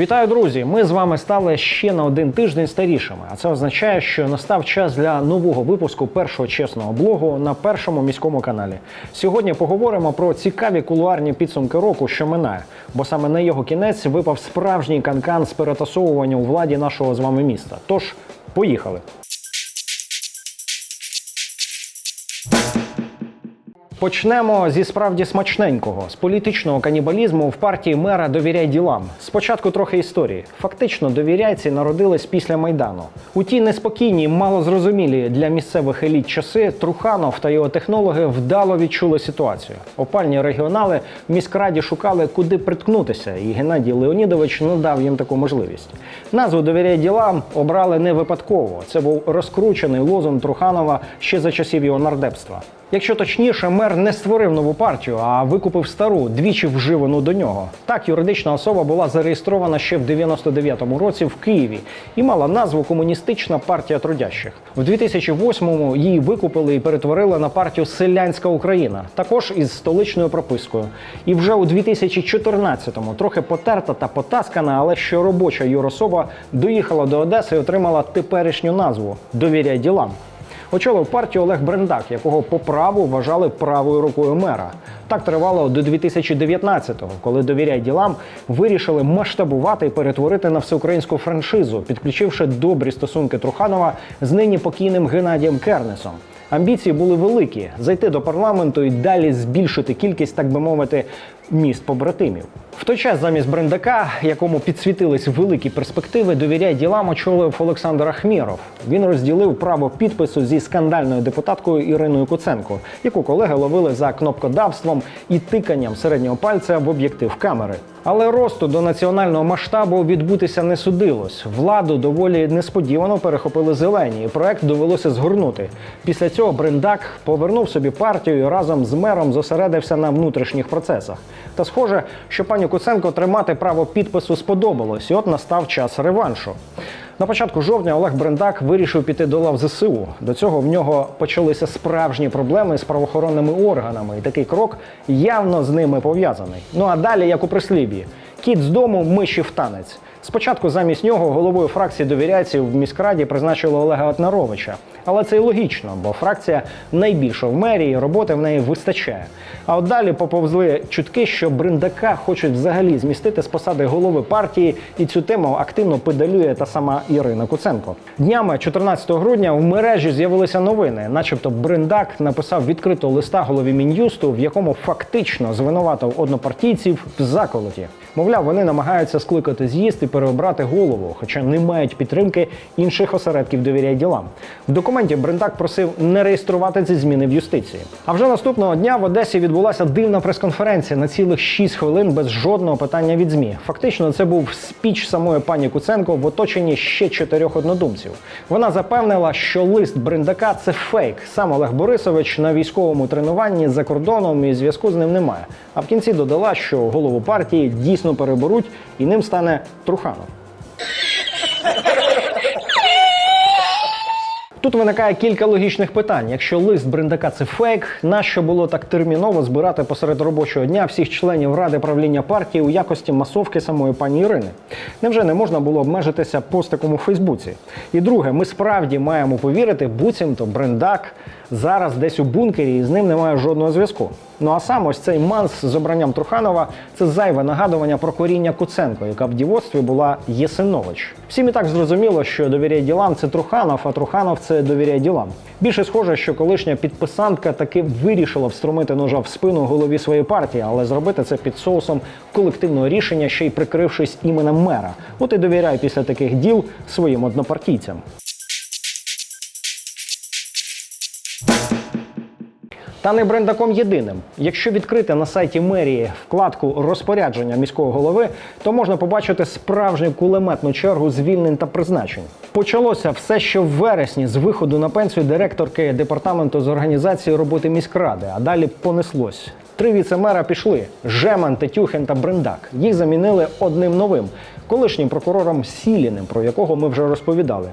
Вітаю, друзі! Ми з вами стали ще на один тиждень старішими. А це означає, що настав час для нового випуску першого чесного блогу на першому міському каналі. Сьогодні поговоримо про цікаві кулуарні підсумки року, що минає, бо саме на його кінець випав справжній канкан з перетасовування у владі нашого з вами міста. Тож, поїхали. Почнемо зі справді смачненького з політичного канібалізму в партії мера довіряй ділам. Спочатку трохи історії. Фактично, довіряйці народились після майдану. У ті неспокійні, малозрозумілі для місцевих еліт часи Труханов та його технологи вдало відчули ситуацію. Опальні регіонали в міськраді шукали, куди приткнутися, і Геннадій Леонідович надав їм таку можливість. Назву довіряй ділам обрали не випадково. Це був розкручений лозунг Труханова ще за часів його нардепства. Якщо точніше, мер не створив нову партію, а викупив стару, двічі вживану до нього. Так, юридична особа була зареєстрована ще в 99-му році в Києві і мала назву Комуністична партія трудящих. В 2008-му її викупили і перетворили на партію Селянська Україна, також із столичною пропискою. І вже у 2014-му трохи потерта та потаскана, але що робоча юрособа доїхала до Одеси і отримала теперішню назву Довіряй ділам. Очолив партію Олег Брендак, якого по праву вважали правою рукою мера. Так тривало до 2019-го, коли довіряй ділам вирішили масштабувати і перетворити на всеукраїнську франшизу, підключивши добрі стосунки Труханова з нині покійним Геннадієм Кернесом. Амбіції були великі зайти до парламенту і далі збільшити кількість, так би мовити, міст побратимів. В той час замість брендака, якому підсвітились великі перспективи, довіряй ділам очолив Олександр Ахміров. Він розділив право підпису зі скандальною депутаткою Іриною Куценко, яку колеги ловили за кнопкодавством і тиканням середнього пальця в об'єктив камери. Але росту до національного масштабу відбутися не судилось. Владу доволі несподівано перехопили зелені, і проект довелося згорнути. Після цього Брендак повернув собі партію і разом з мером зосередився на внутрішніх процесах. Та схоже, що пані Куценко тримати право підпису сподобалось, і от настав час реваншу. На початку жовтня Олег Брендак вирішив піти до лав ЗСУ. До цього в нього почалися справжні проблеми з правоохоронними органами, і такий крок явно з ними пов'язаний. Ну а далі, як у прислів'ї, кіт з дому миші в танець. Спочатку замість нього головою фракції довіряйців в міськраді призначили Олега Отнаровича. Але це й логічно, бо фракція найбільша в мерії, роботи в неї вистачає. А от далі поповзли чутки, що Бриндака хочуть взагалі змістити з посади голови партії, і цю тему активно педалює та сама Ірина Куценко. Днями 14 грудня в мережі з'явилися новини, начебто Бриндак написав відкритого листа голові мін'юсту, в якому фактично звинуватив однопартійців в заколоті. Мовляв, вони намагаються скликати з'їзд і переобрати голову, хоча не мають підтримки інших осередків довіряй ділам. В документі Брендак просив не реєструвати ці зміни в юстиції. А вже наступного дня в Одесі відбулася дивна прес-конференція на цілих 6 хвилин без жодного питання від змі. Фактично, це був спіч самої пані Куценко в оточенні ще чотирьох однодумців. Вона запевнила, що лист Брендака це фейк. Сам Олег Борисович на військовому тренуванні за кордоном і зв'язку з ним немає. А в кінці додала, що голову партії дійсно переберуть, і ним стане Труханов. Тут виникає кілька логічних питань. Якщо лист Брендака це фейк, нащо було так терміново збирати посеред робочого дня всіх членів ради правління партії у якості масовки самої пані Ірини? Невже не можна було обмежитися постиком у Фейсбуці? І друге, ми справді маємо повірити, буцімто Брендак зараз десь у бункері і з ним немає жодного зв'язку. Ну а сам ось цей манс з обранням Труханова це зайве нагадування про коріння Куценко, яка в дівоцтві була Єсинович. Всім і так зрозуміло, що довіряй ділам це Труханов, а Труханов це довіряй ділам. Більше схоже, що колишня підписантка таки вирішила встромити ножа в спину голові своєї партії, але зробити це під соусом колективного рішення, ще й прикрившись іменем мера. От і довіряй після таких діл своїм однопартійцям. Та не брендаком єдиним. Якщо відкрити на сайті мерії вкладку розпорядження міського голови, то можна побачити справжню кулеметну чергу звільнень та призначень. Почалося все ще в вересні з виходу на пенсію директорки департаменту з організації роботи міськради, а далі понеслось. Три віцемера пішли: Жеман, Тетюхин та Брендак. Їх замінили одним новим колишнім прокурором Сіліним, про якого ми вже розповідали.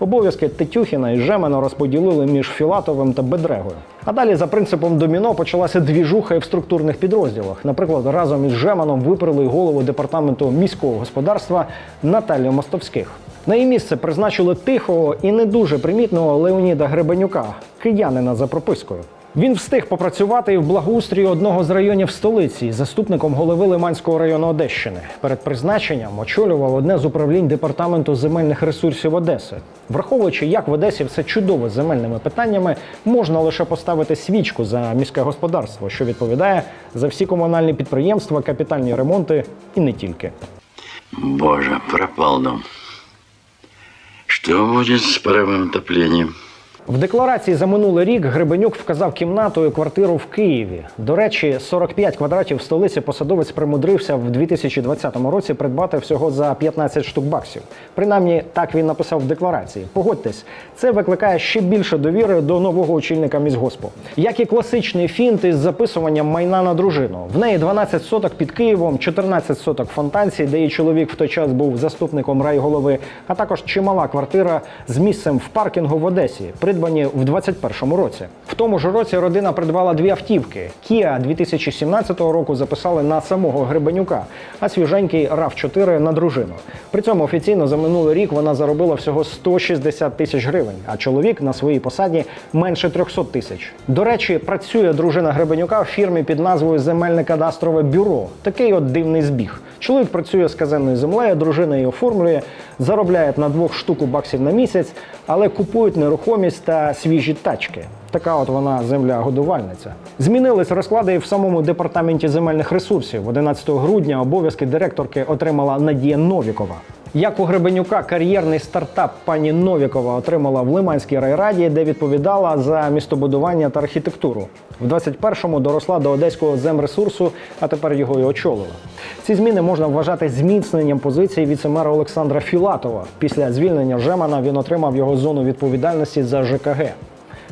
Обов'язки Тетюхіна і Жемена розподілили між Філатовим та Бедрегою. А далі за принципом доміно почалася двіжуха і в структурних підрозділах. Наприклад, разом із Жеманом виперли голову департаменту міського господарства Наталію Мостовських. На її місце призначили тихого і не дуже примітного Леоніда Гребенюка, киянина за пропискою. Він встиг попрацювати в благоустрії одного з районів столиці заступником голови Лиманського району Одещини. Перед призначенням очолював одне з управлінь департаменту земельних ресурсів Одеси. Враховуючи, як в Одесі все чудово з земельними питаннями, можна лише поставити свічку за міське господарство, що відповідає за всі комунальні підприємства, капітальні ремонти і не тільки. Боже, пропал дом. Что будет с паровым отоплением? В декларації за минулий рік Гребенюк вказав кімнату і квартиру в Києві. До речі, 45 квадратів в столиці посадовець примудрився в 2020 році придбати всього за 15 штук баксів. Принаймні, так він написав в декларації. Погодьтесь, це викликає ще більше довіри до нового очільника міськгоспу. Як і класичний фінт із записуванням майна на дружину. В неї 12 соток під Києвом, 14 соток в Фонтанці, де її чоловік в той час був заступником райголови, а також чимала квартира з місцем в паркінгу в Одесі, придбані в 2021 році. В тому ж році родина придбала дві автівки. Kia 2017 року записали на самого Гребенюка, а свіженький rav 4 на дружину. При цьому офіційно за минулий рік вона заробила всього 160 тисяч гривень, а чоловік на своїй посаді менше 300 тисяч. До речі, працює дружина Гребенюка в фірмі під назвою Земельне кадастрове бюро. Такий от дивний збіг. Чоловік працює з казенною землею, дружина її оформлює, заробляє на двох штуку баксів на місяць, але купують нерухомість та свіжі тачки. Така от вона земля-годувальниця. Змінились розклади і в самому департаменті земельних ресурсів. 11 грудня обов'язки директорки отримала Надія Новікова. Як у Гребенюка кар'єрний стартап пані Новікова отримала в Лиманській райраді, де відповідала за містобудування та архітектуру. В 21-му доросла до одеського земресурсу, а тепер його і очолила. Ці зміни можна вважати зміцненням позиції віцемера Олександра Філатова. Після звільнення Жемана він отримав його зону відповідальності за ЖКГ.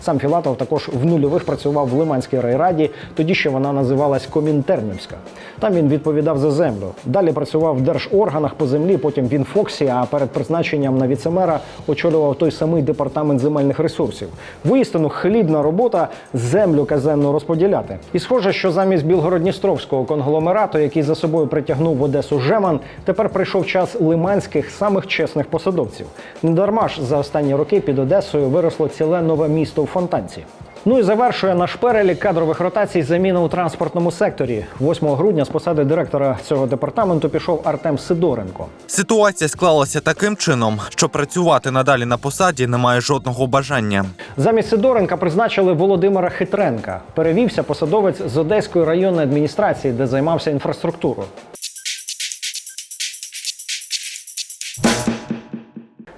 Сам Філатов також в нульових працював в Лиманській райраді, тоді ще вона називалась Комінтернівська. Там він відповідав за землю. Далі працював в держорганах по землі, потім він Фоксі, а перед призначенням на віцемера очолював той самий департамент земельних ресурсів. Воістину хлібна робота землю казенно розподіляти. І схоже, що замість Білгородністровського конгломерату, який за собою притягнув в Одесу Жеман, тепер прийшов час лиманських самих чесних посадовців. Недарма ж за останні роки під Одесою виросло ціле нове місто Фонтанці. Ну і завершує наш перелік кадрових ротацій заміна у транспортному секторі. 8 грудня з посади директора цього департаменту пішов Артем Сидоренко. Ситуація склалася таким чином, що працювати надалі на посаді немає жодного бажання. Замість Сидоренка призначили Володимира Хитренка. Перевівся посадовець з Одеської районної адміністрації, де займався інфраструктурою.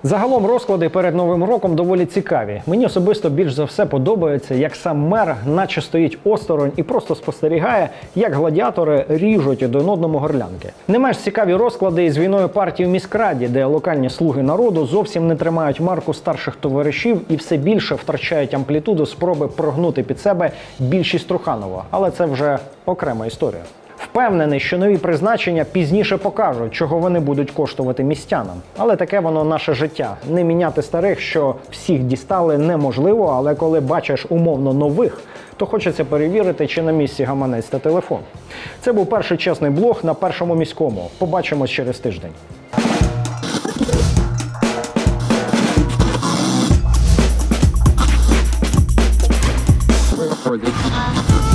Загалом розклади перед новим роком доволі цікаві. Мені особисто більш за все подобається, як сам мер, наче стоїть осторонь і просто спостерігає, як гладіатори ріжуть один одному горлянки. Не менш цікаві розклади із війною партії в міськраді, де локальні слуги народу зовсім не тримають марку старших товаришів і все більше втрачають амплітуду спроби прогнути під себе більшість Труханова. Але це вже окрема історія. Впевнений, що нові призначення пізніше покажуть, чого вони будуть коштувати містянам. Але таке воно наше життя. Не міняти старих, що всіх дістали, неможливо, але коли бачиш умовно нових, то хочеться перевірити, чи на місці гаманець та телефон. Це був перший чесний блог на першому міському. Побачимось через тиждень. for the